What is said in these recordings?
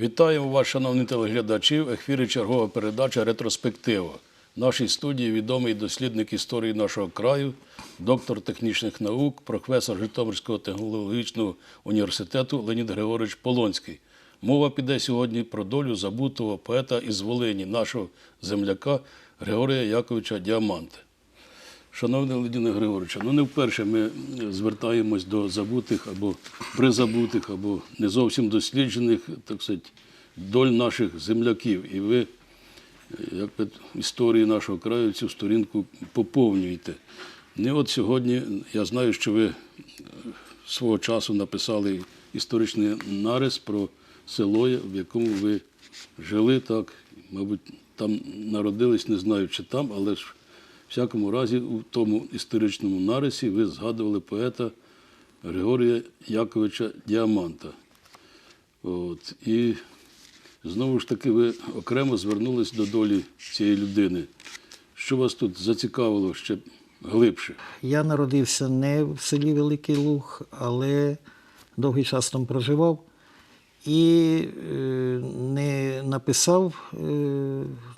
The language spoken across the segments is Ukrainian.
Вітаємо вас, шановні телеглядачі, в ефірі чергова передача Ретроспектива. В нашій студії відомий дослідник історії нашого краю, доктор технічних наук, професор Житомирського технологічного університету Леонід Григорович Полонський. Мова піде сьогодні про долю забутого поета із Волині, нашого земляка Григорія Яковича Діаманти. Шановний Леонід Григорович, ну не вперше ми звертаємось до забутих або призабутих, або не зовсім досліджених, так сказати, доль наших земляків. І ви, як би, історії нашого краю, цю сторінку поповнюєте. Не от сьогодні я знаю, що ви е, свого часу написали історичний нарис про село, в якому ви жили, так, мабуть, там народились, не знаю, чи там, але ж всякому разі, у тому історичному нарисі ви згадували поета Григорія Яковича Діаманта. От. І знову ж таки ви окремо звернулись до долі цієї людини. Що вас тут зацікавило ще глибше? Я народився не в селі Великий Луг, але довгий час там проживав і е, не написав е,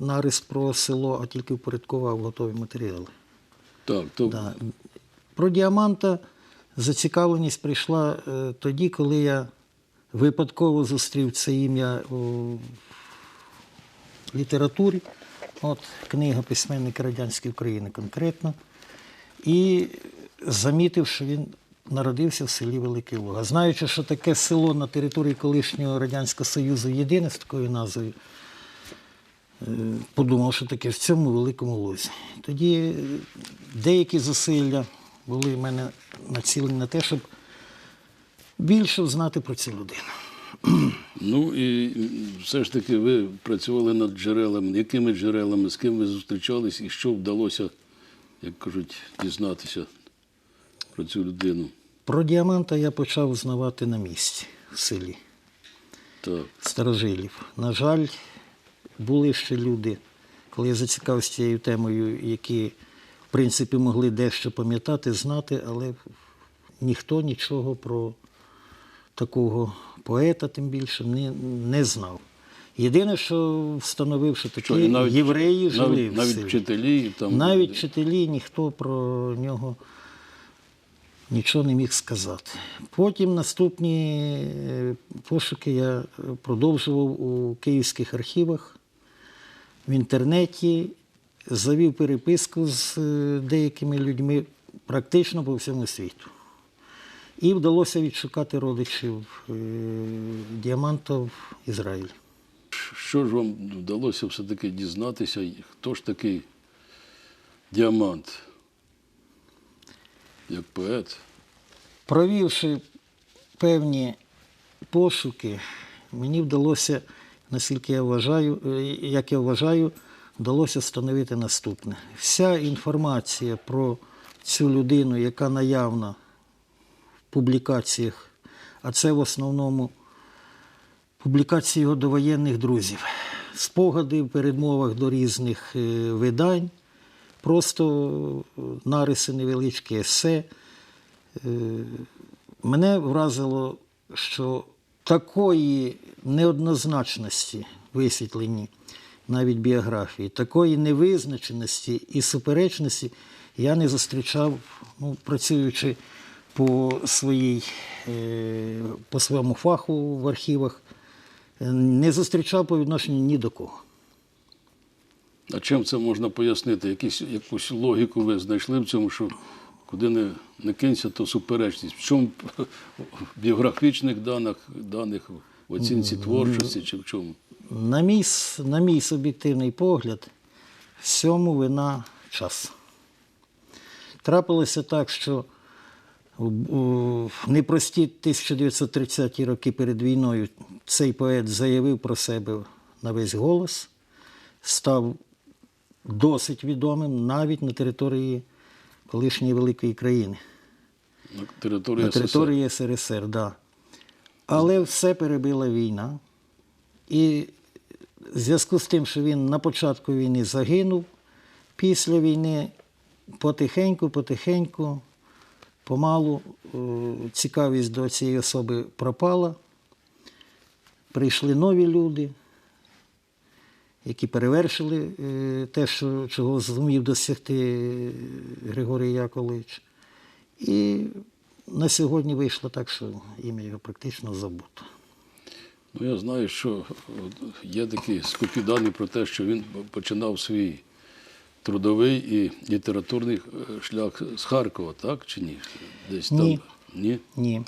нарис про село, а тільки впорядкував готові матеріали. Так, то Да. Про діаманта зацікавленість прийшла е, тоді, коли я випадково зустрів це ім'я у літературі, от книга письменника радянської України конкретно, і замітив, що він народився в селі Великий Луга. Знаючи, що таке село на території колишнього Радянського Союзу єдине з такою назвою, е, подумав, що таке в цьому великому лозі. Тоді е, деякі зусилля були в мене націлені на те, щоб більше знати про цю людину. Ну і все ж таки ви працювали над джерелами. Якими джерелами, з ким ви зустрічались і що вдалося, як кажуть, дізнатися про цю людину? Про діаманта я почав знавати на місці в селі Так. старожилів. На жаль, були ще люди, коли я зацікавився цією темою, які, в принципі, могли дещо пам'ятати, знати, але ніхто нічого про такого поета, тим більше, не, не знав. Єдине, що встановив, що такі Що, навіть- євреї жили навіть, в навіть селі. вчителі там Навіть вчителі ніхто про нього нічого не міг сказати. Потім наступні е, пошуки я продовжував у київських архівах, в інтернеті, завів переписку з е, деякими людьми практично по всьому світу. І вдалося відшукати родичів е, діаманта в Ізраїлі. Що ж вам вдалося все-таки дізнатися, хто ж такий діамант? Як поет? Провівши певні пошуки, мені вдалося, наскільки я вважаю, е, як я вважаю, вдалося встановити наступне. Вся інформація про цю людину, яка наявна в публікаціях, а це в основному публікації його довоєнних друзів, спогади в передмовах до різних е, видань, просто е, нариси невеличкі есе. Е, Мене вразило, що такої неоднозначності висвітлені навіть біографії, такої невизначеності і суперечності я не зустрічав, ну, працюючи по, своїй, е, по своєму фаху в архівах, не зустрічав по відношенню ні до кого. А чим це можна пояснити? Якісь, якусь логіку ви знайшли в цьому, що куди не, не кинься, то суперечність. В чому в біографічних даних, даних в оцінці творчості чи в чому? На мій, на мій суб'єктивний погляд, всьому вина час. Трапилося так, що в- в непрості 1930-ті роки перед війною цей поет заявив про себе на весь голос, став досить відомим навіть на території колишньої великої країни. На території На СССР? території СРСР, так. Да. Але все перебила війна. І в зв'язку з тим, що він на початку війни загинув, після війни потихеньку, потихеньку, помалу е, цікавість до цієї особи пропала. прийшли нові люди, які перевершили е, те, що, чого зумів досягти Григорій Яковлевич. І на сьогодні вийшло так, що ім'я його практично забуто. Ну, я знаю, що є такі скупі дані про те, що він починав свій трудовий і літературний е, шлях з Харкова, так чи ні? Десь Ні. там. Ні? Ні.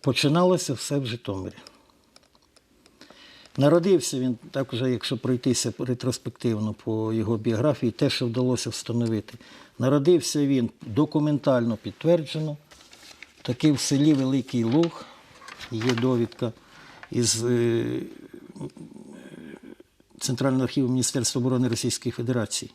Починалося все в Житомирі. Народився він, так уже, якщо пройтися ретроспективно по його біографії, те, що вдалося встановити. Народився він документально підтверджено, таки в селі Великий Луг, є довідка із е, Центрального архіву Міністерства оборони Російської Федерації.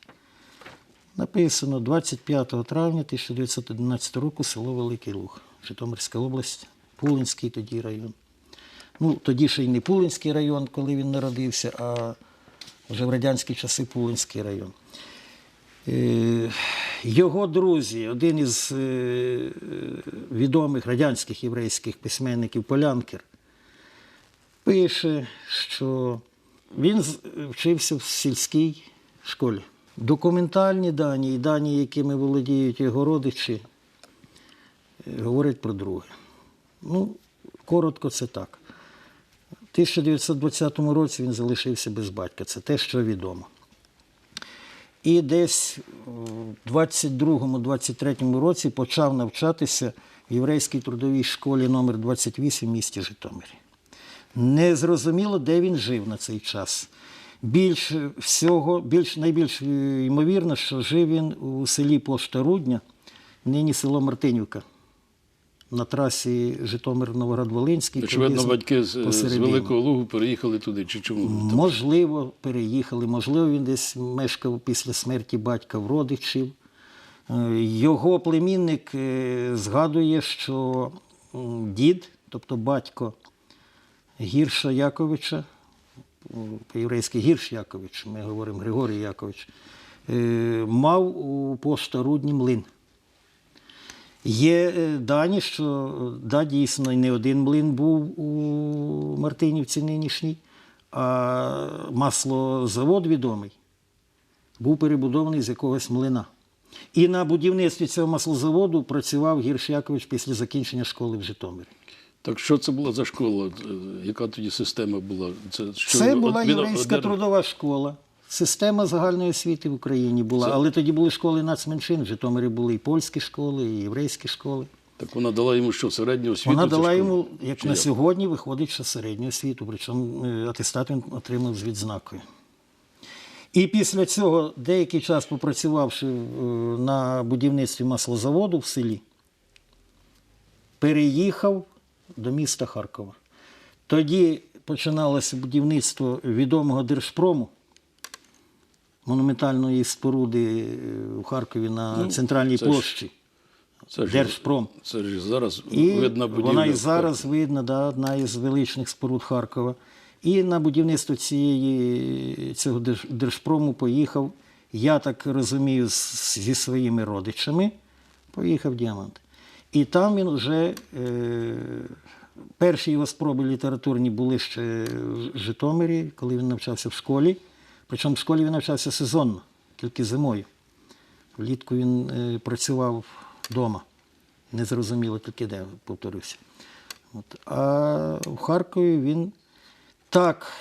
Написано 25 травня 1911 року село Великий Луг, Житомирська область, Пулинський тоді район. Ну, тоді ще й не Пулинський район, коли він народився, а вже в радянські часи Пулинський район. Е, Його друзі, один із е, відомих радянських єврейських письменників Полянкер, пише, що він вчився в сільській школі. Документальні дані і дані, якими володіють його родичі, е, говорять про друге. Ну, коротко, це так. У 1920 році він залишився без батька. Це те, що відомо. І десь у 22-23 році почав навчатися в єврейській трудовій школі номер 28 в місті Житомирі. Не зрозуміло, де він жив на цей час. Більш всього, більш, найбільш ймовірно, що жив він у селі Пошта Рудня, нині село Мартинівка, на трасі Житомир-Новоград-Волинський. Очевидно, батьки з, з. Великого Лугу переїхали туди, чи чому? Можливо, переїхали, можливо, він десь мешкав після смерті батька в родичів. Е, Його племінник е, згадує, що дід, тобто батько Гірша Яковича, по-єврейськи Гірш Якович, ми говоримо Григорій Якович, е, мав у пошта Рудні млин. Є е, дані, що да, дійсно не один млин був у Мартинівці нинішній, а маслозавод відомий був перебудований з якогось млина. І на будівництві цього маслозаводу працював Гірш Якович після закінчення школи в Житомирі. Так що це була за школа? Е, Яка тоді система була? Це, що Це була от єврейська одержав- трудова школа. Система загальної освіти в Україні була. Це- Але тоді були школи нацменшин. В Житомирі були і польські школи, і єврейські школи. Так вона дала йому що, середню освіту? Вона дала йому, як Чи на сьогодні, виходить, що середню освіту, причому е, атестат він отримав з відзнакою. І після цього, деякий час попрацювавши е, на будівництві маслозаводу в селі, переїхав до міста Харкова. Тоді починалося будівництво відомого Держпрому, монументальної споруди е, у Харкові на Ну, центральній це площі. Це ж, Держпром. Це ж зараз І видна будівля. вона і зараз видна, да, одна із величних споруд Харкова. І на будівництво цієї, цього держпрому поїхав, я так розумію, зі своїми родичами поїхав Діамант. І там він вже е, перші його спроби літературні були ще в Житомирі, коли він навчався в школі. Причому в школі він навчався сезонно, тільки зимою. Влітку він е, працював вдома. Незрозуміло тільки де, повторюся. От. А в Харкові він так,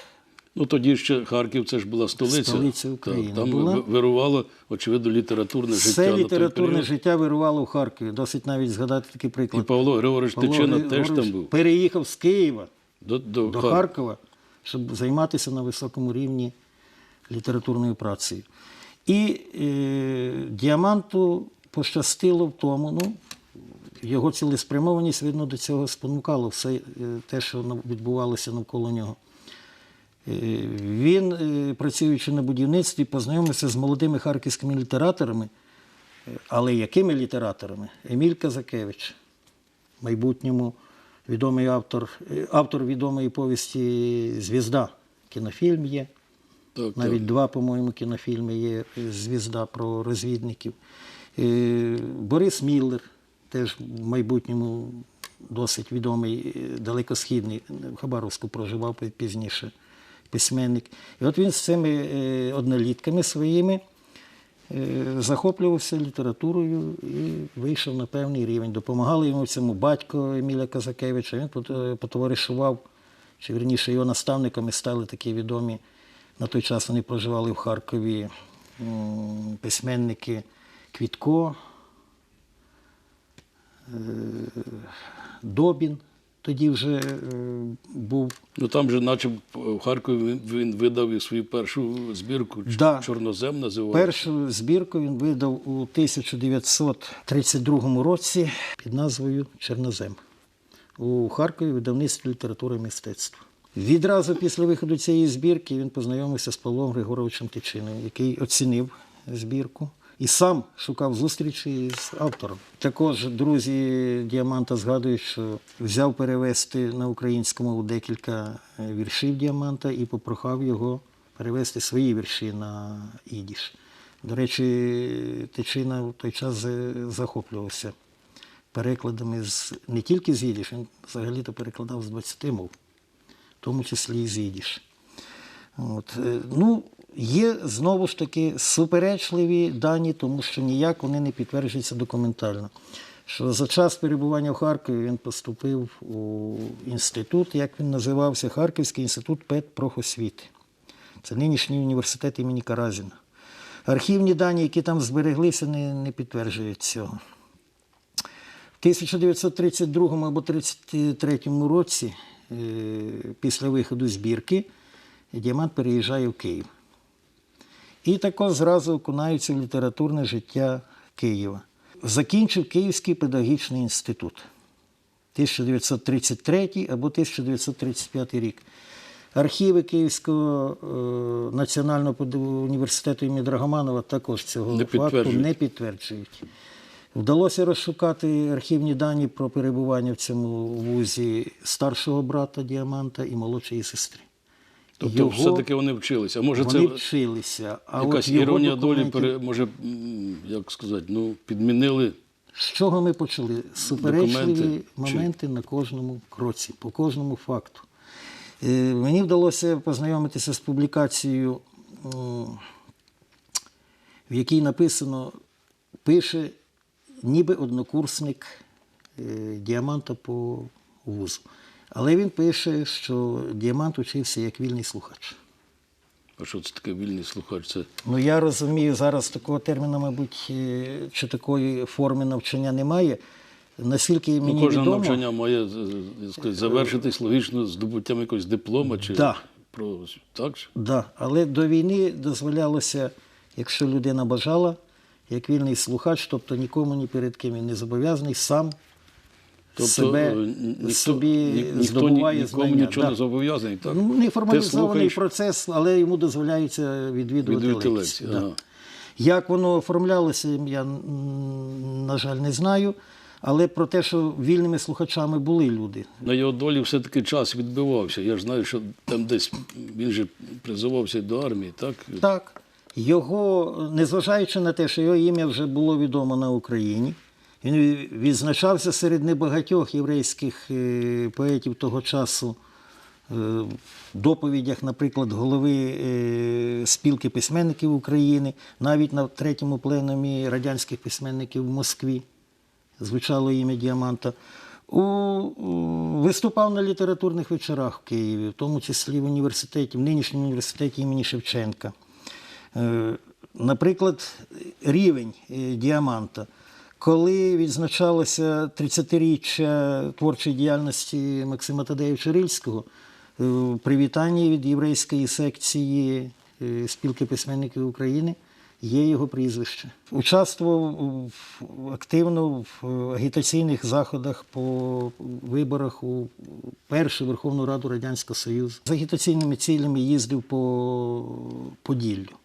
Ну тоді ще Харків це ж була столиця. Столиця України Там була. вирувало, очевидно, літературне життя. все літературне життя вирувало в Харкові. Досить навіть згадати такий І приклад. Павло Григорович Павло Тичина теж там був. Переїхав з Києва До, до, до Харкова, щоб займатися на високому рівні літературною працею. І е, діаманту пощастило в тому, ну, його цілеспрямованість, видно, до цього спонукало все е, те, що відбувалося навколо нього. Е, Він, е, працюючи на будівництві, познайомився з молодими харківськими літераторами, але якими літераторами? Еміль Казакевич, майбутньому відомий автор, автор відомої повісті Звізда. Кінофільм є. Так, Навіть так. два, по-моєму, кінофільми є е, Звізда про розвідників. Е, Борис Міллер, теж в майбутньому досить відомий е, далекосхідний, в Хабаровську проживав пізніше письменник. І от він з цими однолітками своїми захоплювався літературою і вийшов на певний рівень. Допомагали йому в цьому батько Еміля Казакевича. Він потоваришував, чи верніше його наставниками стали такі відомі. На той час вони проживали в Харкові письменники Квітко, е, Добін. Тоді вже е, був Ну там же, наче в Харкові, він, видав і свою першу збірку. Да. Чорнозем називається. Першу збірку він видав у 1932 році під назвою Чорнозем у Харкові видавництві літератури і мистецтва. Відразу після виходу цієї збірки він познайомився з Павлом Григоровичем Тичиною, який оцінив збірку і сам шукав зустрічі з автором. Також друзі Діаманта згадують, що взяв перевести на українську мову декілька е, віршів Діаманта і попрохав його перевести свої вірші на ідіш. До речі, Тичина в той час захоплювався перекладами з не тільки з ідіш, він взагалі-то перекладав з 20 мов, тому числі і з ідіш. От. е, Ну, є знову ж таки суперечливі дані, тому що ніяк вони не підтверджуються документально. Що за час перебування в Харкові він поступив у інститут, як він називався, Харківський інститут педпрохосвіти. Це нинішній університет імені Каразіна. Архівні дані, які там збереглися, не, не підтверджують цього. В 1932 або 1933 році, після виходу збірки, Діамант переїжджає в Київ. І також зразу окунається в літературне життя Києва. Закінчив Київський педагогічний інститут 1933 або 1935 рік. Архіви Київського е, національного університету імені Драгоманова також цього Не факту не підтверджують. Вдалося розшукати архівні дані про перебування в цьому вузі старшого брата Діаманта і молодшої сестри. Тобто Його- все-таки вони вчилися. Може Вони це вчилися. А якась от його іронія долі, документів- пере, може, як сказати, ну, підмінили З чого ми почали? Суперечливі Документи чи- моменти на кожному кроці, по кожному факту. Е, Мені вдалося познайомитися з публікацією, в якій написано, пише ніби однокурсник е, діаманта по вузу. Але він пише, що діамант учився як вільний слухач. А що це таке вільний слухач? Це Ну я розумію, зараз такого терміну, мабуть, е, чи такої форми навчання немає. Наскільки ну, кожне відомо, навчання має сказати, завершитись логічно здобуттям якогось диплома чи Да. про так? да, але до війни дозволялося, якщо людина бажала, як вільний слухач, тобто нікому ні перед ким він не зобов'язаний, сам Тобто себе е, ніхто, собі ні- здобуває нікому знання. нічого да. не зобов'язаний. Так? Ну, не Ти формалізований слухаєш, процес, але йому дозволяється відвідувати відвідувати лекції. лекції. да. Ага. Як воно оформлялося, я, на жаль, не знаю. Але про те, що вільними слухачами були люди. На його долі все-таки час відбивався. Я ж знаю, що там десь він же призивався до армії, так? Так, його, незважаючи на те, що його ім'я вже було відомо на Україні, він відзначався серед небагатьох єврейських е, поетів того часу. е, в Доповідях, наприклад, голови е, спілки письменників України, навіть на третьому пленумі радянських письменників в Москві звучало ім'я Діаманта. У, виступав на літературних вечорах в Києві, в тому числі в університеті, в нинішньому університеті імені Шевченка. Е, Наприклад, рівень е, діаманта. Коли відзначалося 30-річчя творчої діяльності Максима Тадеєвича Рильського, е, в привітанні від єврейської секції спілки письменників України є його прізвище. Участвував активно в агітаційних заходах по виборах у першу Верховну Раду Радянського Союзу. З агітаційними цілями їздив по Поділлю,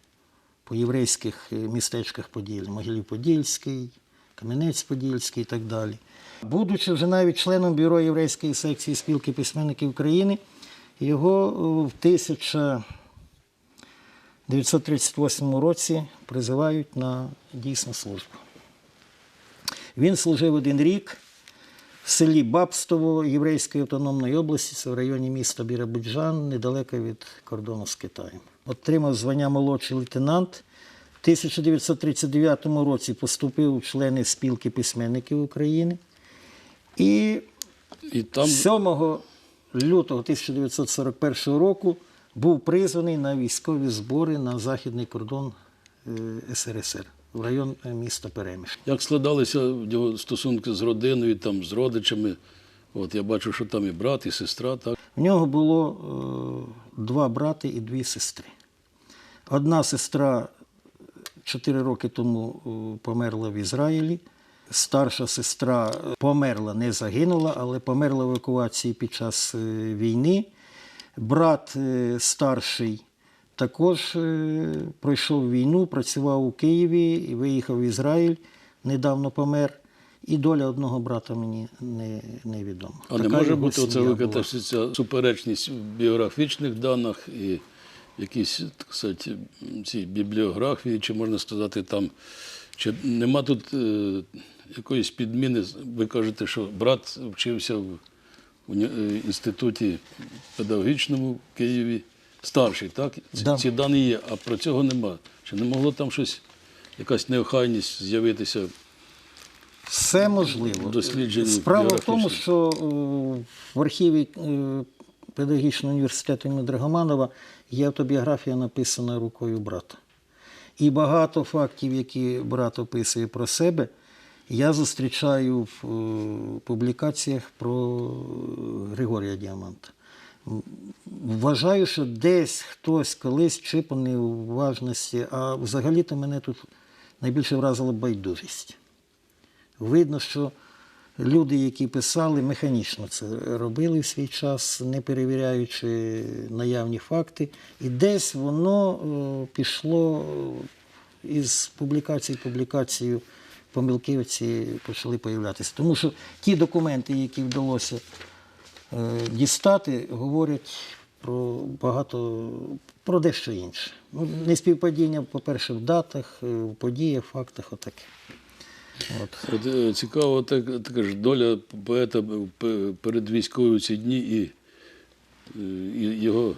по єврейських е, містечках Поділля, Могилів-Подільський, Кам'янець-Подільський і так далі. Будучи вже навіть членом бюро єврейської секції спілки письменників України, його в 1938 році призивають на дійсну службу. Він служив один рік, в селі Бабстово Єврейської автономної області, це в районі міста Бірабуджан, недалеко від кордону з Китаєм. Отримав звання молодший лейтенант. В 1939 році поступив у члени спілки письменників України. І І там 7 лютого 1941 року був призваний на військові збори на західний кордон е, СРСР в район е, міста Перемиш. як складалися його стосунки з родиною, там, з родичами. От я бачу, що там і брат, і сестра, так. В нього було е, два брати і дві сестри. Одна сестра 4 роки тому е, померла в Ізраїлі. Старша сестра померла, не загинула, але померла в евакуації під час е, війни. Брат е, старший також пройшов війну, працював у Києві і виїхав в Ізраїль, недавно помер. І доля одного брата мені не, невідома. А не може бути оце ця суперечність в біографічних даних і якісь, так сказати, ці бібліографії, чи можна сказати, там, чи нема тут е, якоїсь підміни? Ви кажете, що брат вчився в уні- е, інституті педагогічному в Києві, старший, так? Ці, Да. ці дані є, а про цього нема. Чи не могло там щось, якась неохайність з'явитися? Все можливо. Дослідження Справа в тому, що е, в архіві е, Педагогічного університету імені Драгоманова є автобіографія, написана рукою брата. І багато фактів, які брат описує про себе, я зустрічаю в е, публікаціях про Григорія Діаманта. Вважаю, що десь хтось колись чи по неуважності, а взагалі-то мене тут найбільше вразила байдужість. Видно, що люди, які писали, механічно це робили в свій час, не перевіряючи наявні факти. І десь воно е, пішло із публікації в публікацію, помилки оці почали появлятися. Тому що ті документи, які вдалося е, дістати, говорять про багато про дещо інше. Ну, неспівпадіння, по-перше, в датах, е, в подіях, фактах, отаке. От. От, е, цікаво, так, така ж доля поета перед військовою ці дні і, е, і його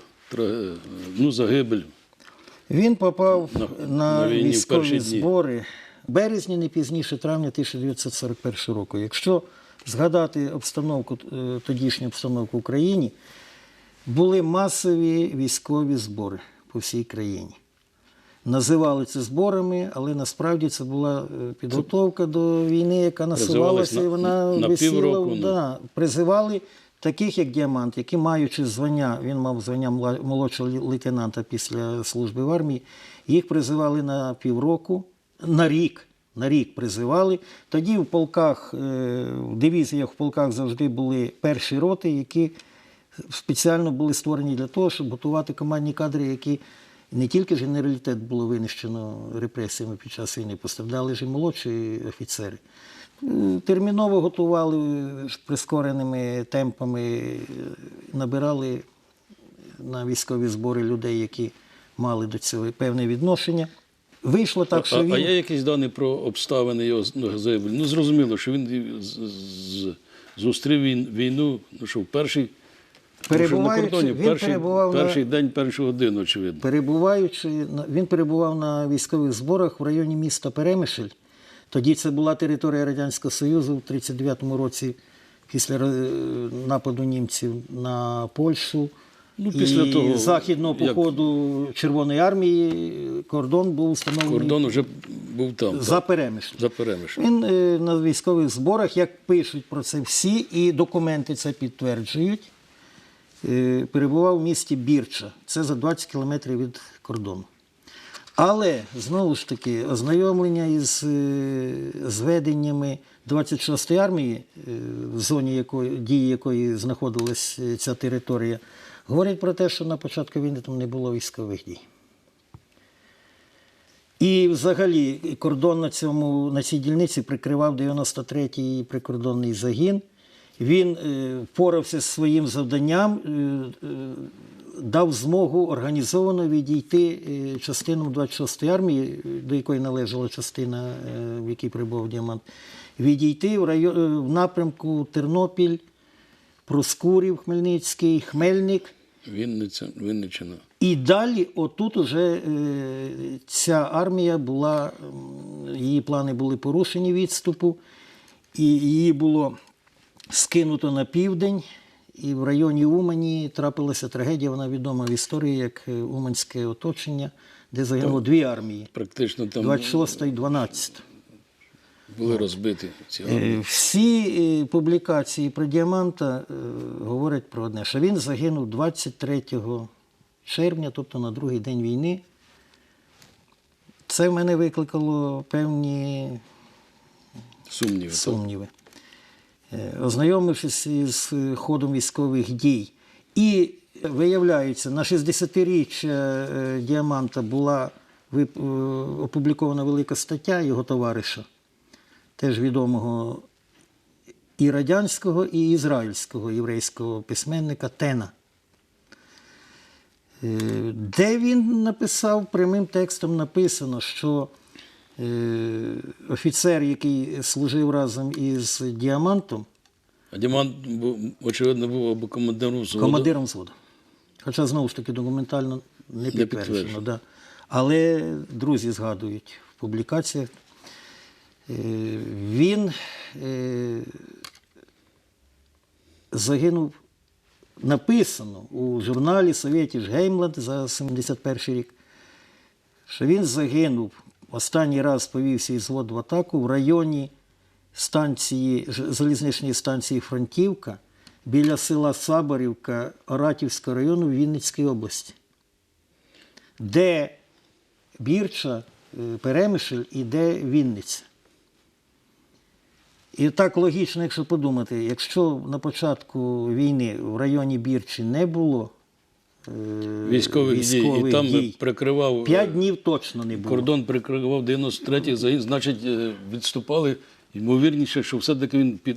ну, загибель. Він попав На- на, на війні військові збори в березні, не пізніше травня 1941 року. Якщо згадати обстановку, е, тодішню обстановку в Україні, були масові військові збори по всій країні. Називали це зборами, але насправді це була е, підготовка до війни, яка насувалася, і вона на висіла. півроку, ну. Да, призивали таких, як Діамант, які маючи звання, він мав звання молодшого лейтенанта після служби в армії, їх призивали на півроку, на рік. На рік призивали. Тоді в полках, е, в дивізіях, в полках завжди були перші роти, які спеціально були створені для того, щоб готувати командні кадри, які не тільки генералітет було винищено репресіями під час війни, постраждали ж і молодші офіцери. Терміново готували прискореними темпами, набирали на військові збори людей, які мали до цього певне відношення. Вийшло так, що він а є якісь дані про обставини його ну, загибелі? Ну, зрозуміло, що він з- з- зустрів війну, ну, що в перший, Перебуваючи- на кордоні, він перший, перебував на- перший день, першу годину, очевидно. Перебуваючи, на- він перебував на військових зборах в районі міста Перемишль. Тоді це була територія Радянського Союзу в 1939 році після е, нападу німців на Польщу. Ну, після і того, західного як- походу Червоної армії кордон був встановлений Кордон вже був там, за так, Перемишль. за Перемишль. Він е, на військових зборах, як пишуть про це всі, і документи це підтверджують, перебував в місті Бірча. Це за 20 кілометрів від кордону. Але знову ж таки, ознайомлення із е, зведеннями 26-ї армії, е, в зоні якої, дії якої знаходилась е, ця територія, говорять про те, що на початку війни там не було військових дій. І взагалі кордон на, цьому, на цій дільниці прикривав 93-й прикордонний загін. Він е, впорався з своїм завданням, е, е, дав змогу організовано відійти частинам 26-ї армії, до якої належала частина, в якій прибув діамант, відійти в, район, в напрямку Тернопіль, Проскурів, Хмельницький, Хмельник. Вінниця, Вінниччина. І далі, отут уже ця армія була, її плани були порушені відступу, і її було скинуто на південь. І в районі Умані трапилася трагедія, вона відома в історії як е, Уманське оточення, де загинуло дві армії Практично там 26 і 12. були розбиті ці Е, армії. Всі е, публікації про діаманта говорять про одне, що він загинув 23 червня, тобто на другий день війни. Це в мене викликало певні Сумніви. сумніви. Е, Ознайомившись із ходом військових дій. І виявляється, на 60-річчя е, діаманта була е, опублікована велика стаття його товариша, теж відомого і радянського, і ізраїльського єврейського письменника Тена. Е, Де він написав прямим текстом написано, що е, офіцер, який служив разом із діамантом, А Дімант, був, очевидно, був або командиром взводу. командиром взводу. Хоча знову ж таки документально не підтверджено. Да. Але друзі згадують в публікаціях. е, Він е, загинув, написано у журналі Совєтіш Геймланд за 71 рік, що він загинув, останній раз повівся із взводу в атаку в районі станції, залізничної станції Фронтівка біля села Сабарівка Оратівського району Вінницької області, де Бірча, е, Перемишль і де Вінниця. І так логічно, якщо подумати, якщо на початку війни в районі Бірчі не було е, Військових, дій. І там прикривав п'ять е, днів точно не було. кордон прикривав 93-й загін, значить, е, відступали. Ймовірніше, що все-таки він під,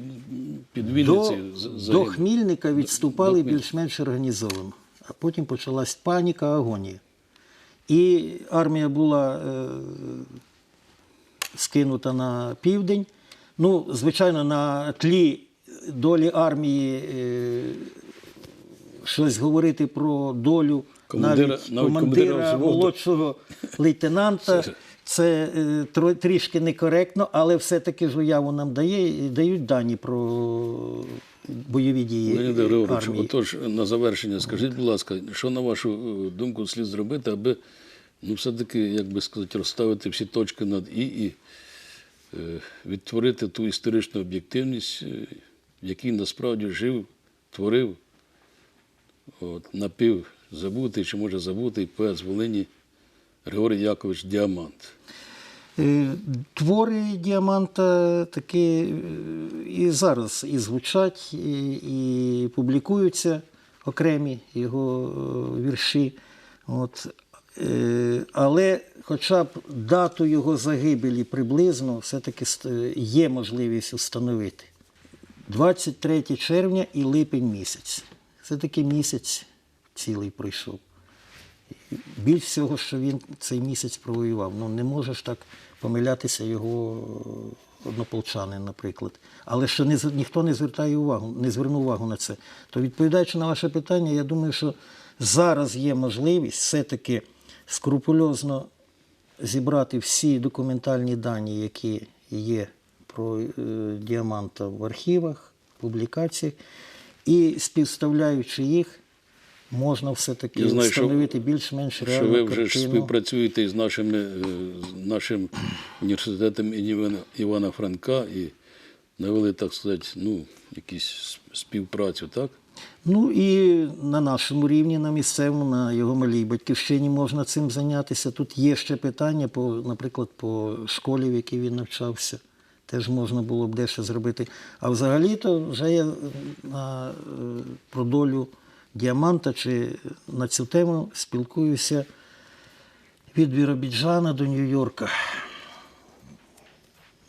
під До, Вінницею з- до. Хмільника відступали більш-менш організовано, а потім почалась паніка, агонія. І армія була е, скинута на південь. Ну, звичайно, на тлі долі армії е, щось говорити про долю Командира- навіть, навіть командира, командира молодшого лейтенанта. Це е, трішки некоректно, але все-таки ж уяву нам дає, і дають дані про бойові дії Леонід Григорович, армії. отож, на завершення, скажіть, будь ласка, що на вашу е, думку слід зробити, аби ну, все-таки, як би сказати, розставити всі точки над І і е, відтворити ту історичну об'єктивність, е, в якій насправді жив, творив от, напів забутий, чи може забутий поет з Волині Григорій Якович Діамант. Е, Твори діаманта таки е, і зараз і звучать, і, і публікуються окремі його е, вірші. От. Але хоча б дату його загибелі приблизно все-таки є можливість встановити. 23 червня і липень місяць. Це таки місяць цілий пройшов. Більш всього, що він цей місяць провоював. Ну не може ж так помилятися його е, однополчанин, наприклад. Але що не, ніхто не звертає увагу, не звернув увагу на це. То відповідаючи на ваше питання, я думаю, що зараз є можливість все-таки скрупульозно зібрати всі документальні дані, які є про е, діаманта в архівах, публікаціях, і співставляючи їх, можна все-таки що- встановити більш-менш Що реальну ви вже картину. співпрацюєте із нашими, е, з нашим університетом Івана, Івана Франка і навели, так сказати, ну, якісь співпрацю, так? Ну і на нашому рівні, на місцевому, на його малій батьківщині можна цим зайнятися. Тут є ще питання, по, наприклад, по школі, в якій він навчався. Теж можна було б дещо зробити. А взагалі-то вже я на, е, про долю діаманта чи на цю тему спілкуюся від Біробіджана до Нью-Йорка.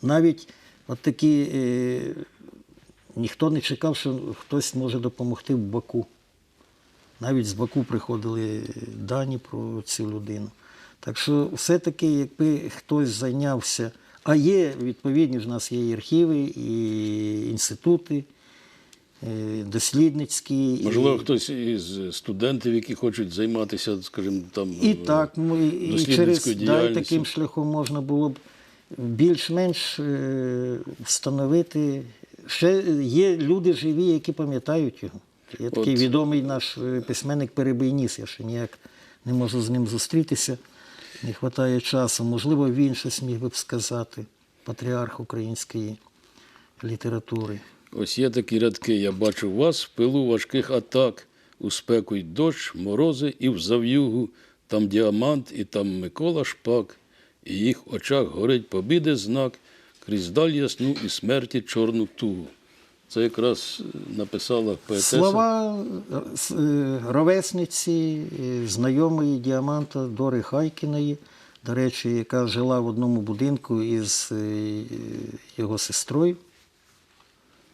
Навіть от такі е, ніхто не чекав, що хтось може допомогти в Баку. Навіть з Баку приходили дані про цю людину. Так що все-таки, якби хтось зайнявся А є, відповідні, ж нас є і архіви, і інститути е, дослідницькі. і- Можливо, хтось із студентів, які хочуть займатися, скажімо, там І е, так, ну, і, і через да, і таким шляхом можна було б більш-менш е, встановити. Ще є люди живі, які пам'ятають його. Є такий От. відомий наш е, письменник Перебийніс, я ще ніяк не можу з ним зустрітися, не вистачає часу. Можливо, він щось міг би б сказати, патріарх української літератури. Ось є такі рядки. Я бачу вас в пилу важких атак, у спеку й дощ, морози і в зав'югу, там діамант, і там Микола Шпак, і їх очах горить побіди знак, крізь даль ясну і смерті чорну тугу. Це якраз е, написала поетеса. Слова е, е, ровесниці, знайомої діаманта Дори Хайкіної, до речі, яка жила в одному будинку із його сестрою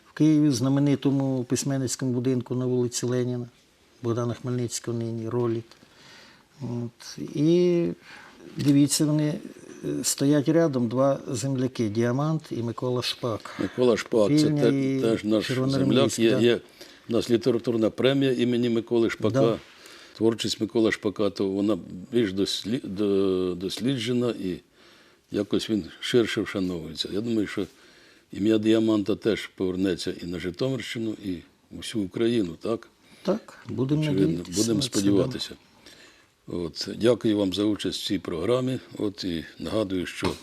в Києві, в знаменитому письменницькому будинку на вулиці Леніна, Богдана Хмельницького нині роліт. От. І дивіться, вони стоять рядом два земляки Діамант і Микола Шпак. Микола Шпак, це Пільня те- і теж наш земляк. Є, є у нас літературна премія імені Миколи Шпака. Да. Творчість Миколи Шпака, то вона більш досліджена і якось він ширше вшановується. Я думаю, що ім'я Діаманта теж повернеться і на Житомирщину, і в усю Україну, так? Так, будемо будемо це, сподіватися. От, дякую вам за участь в цій програмі. От, і нагадую, що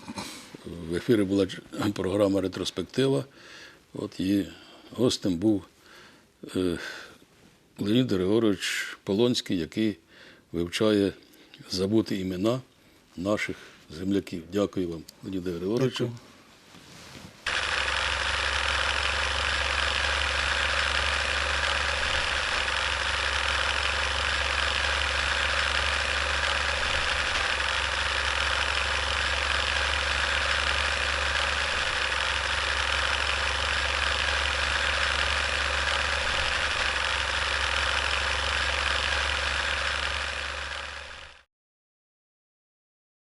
в ефірі була програма Ретроспектива. От, і гостем був е, Леонід Григорович Полонський, який вивчає забуті імена наших земляків. Дякую вам, Леоніде Григоровичу.